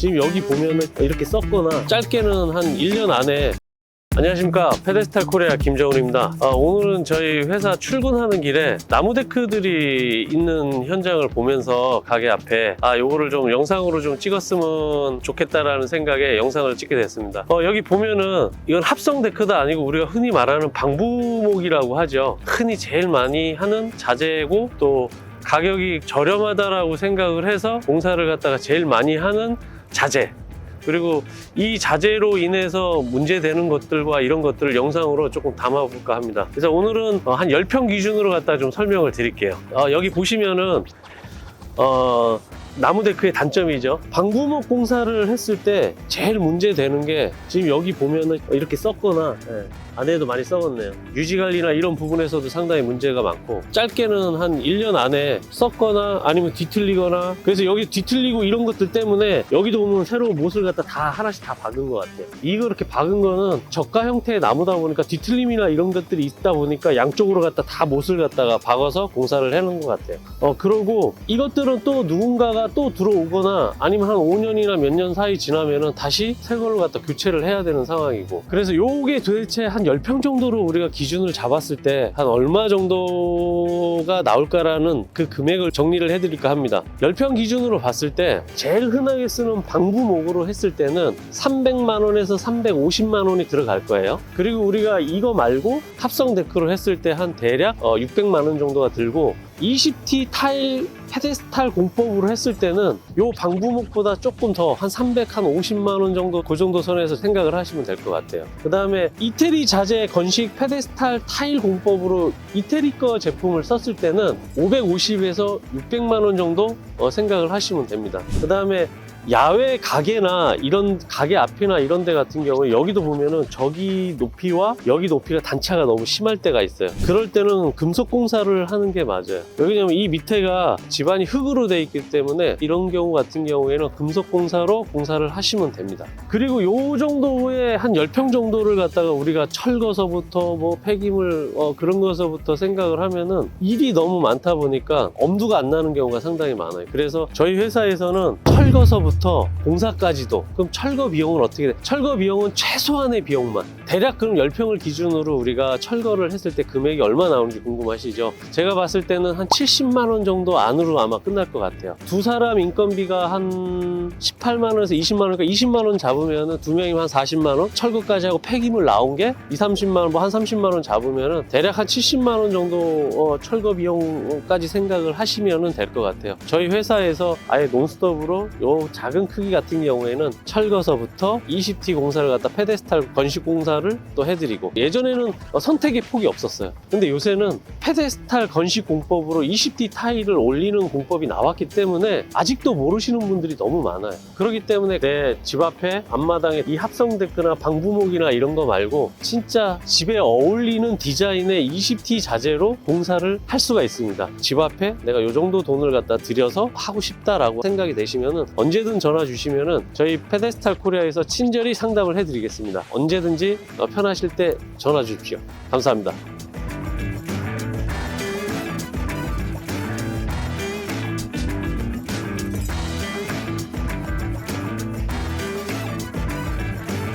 지금 여기 보면은 이렇게 썼거나 짧게는 한 1년 안에. 안녕하십니까. 페데스탈 코리아 김정훈입니다. 아, 오늘은 저희 회사 출근하는 길에 나무 데크들이 있는 현장을 보면서 가게 앞에 아 요거를 좀 영상으로 좀 찍었으면 좋겠다라는 생각에 영상을 찍게 됐습니다. 어, 여기 보면은 이건 합성 데크도 아니고 우리가 흔히 말하는 방부목이라고 하죠. 흔히 제일 많이 하는 자재고 또 가격이 저렴하다라고 생각을 해서 공사를 갖다가 제일 많이 하는 자재 그리고 이 자재로 인해서 문제되는 것들과 이런 것들을 영상으로 조금 담아볼까 합니다. 그래서 오늘은 어, 한 10평 기준으로 갖다 좀 설명을 드릴게요. 어, 여기 보시면은 어, 나무 데크의 단점이죠. 방부목 공사를 했을 때 제일 문제되는 게 지금 여기 보면은 이렇게 썩거나 예, 안에도 많이 썩었네요. 유지 관리나 이런 부분에서도 상당히 문제가 많고 짧게는 한 1년 안에 썩거나 아니면 뒤틀리거나 그래서 여기 뒤틀리고 이런 것들 때문에 여기도 보면 새로운 못을 갖다 다 하나씩 다 박은 것 같아요. 이거 이렇게 박은 거는 저가 형태의 나무다 보니까 뒤틀림이나 이런 것들이 있다 보니까 양쪽으로 갖다 다 못을 갖다가 박아서 공사를 해놓은 것 같아요. 어 그러고 이것들은 또 누군가가 또 들어오거나 아니면 한 5년이나 몇 년 사이 지나면은 다시 새 걸로 갖다 교체를 해야 되는 상황이고. 그래서 요게 도대체 한 10평 정도로 우리가 기준을 잡았을 때 한 얼마 정도가 나올까라는 그 금액을 정리를 해드릴까 합니다. 10평 기준으로 봤을 때 제일 흔하게 쓰는 방부목으로 했을 때는 300만 원에서 350만 원이 들어갈 거예요. 그리고 우리가 이거 말고 합성 데크로 했을 때 한 대략 어, 600만 원 정도가 들고 20T 타일 페데스탈 공법으로 했을 때는 요 방부목보다 조금 더 한 300, 한 50만 원 정도 그 정도 선에서 생각을 하시면 될 것 같아요. 그 다음에 이태리 자재 건식 페데스탈 타일 공법으로 이태리 거 제품을 썼을 때는 550에서 600만 원 정도 어, 생각을 하시면 됩니다. 그 다음에 야외 가게나 이런 가게 앞이나 이런 데 같은 경우에 여기도 보면은 저기 높이와 여기 높이가 단차가 너무 심할 때가 있어요. 그럴 때는 금속 공사를 하는 게 맞아요. 왜냐면 이 밑에가 집안이 흙으로 돼 있기 때문에 이런 경우 같은 경우에는 금속 공사로 공사를 하시면 됩니다. 그리고 요 정도의 한 10평 정도를 갖다가 우리가 철거서부터 뭐 폐기물 어, 그런 거서부터 생각을 하면은 일이 너무 많다 보니까 엄두가 안 나는 경우가 상당히 많아요. 그래서 저희 회사에서는 철거서부터 공사까지도 그럼 철거 비용은 어떻게 돼? 철거 비용은 최소한의 비용만 대략 그럼 10평을 기준으로 우리가 철거를 했을 때 금액이 얼마 나오는지 궁금하시죠? 제가 봤을 때는 한 70만 원 정도 안으로 아마 끝날 것 같아요. 두 사람 인건비가 한 18만 원에서 20만 원, 그러니까 20만 원 잡으면은 두 명이면 한 40만 원, 철거까지 하고 폐기물 나온 게 2, 30만 원, 뭐 한 30만 원 잡으면은 대략 한 70만 원 정도 어, 철거 비용까지 생각을 하시면은 될것 같아요. 저희 회사에서 아예 논스톱으로 요 작은 크기 같은 경우에는 철거서부터 20T 공사를 갖다 페데스탈 건식 공사를 또 해드리고 예전에는 어, 선택의 폭이 없었어요. 근데 요새는 페데스탈 건식 공법으로 20T 타일을 올리는 공법이 나왔기 때문에 아직도 모르시는 분들이 너무 많아요. 그렇기 때문에 내 집 앞에 앞마당에 이 합성 데크나 방부목이나 이런 거 말고 진짜 집에 어울리는 디자인의 20T 자재로 공사를 할 수가 있습니다. 집 앞에 내가 요 정도 돈을 갖다 들여서 하고 싶다라고 생각이 되시면은 언제든 전화 주시면은 저희 페데스탈 코리아에서 친절히 상담을 해드리겠습니다. 언제든지 어, 편하실 때 전화 주십시오. 감사합니다.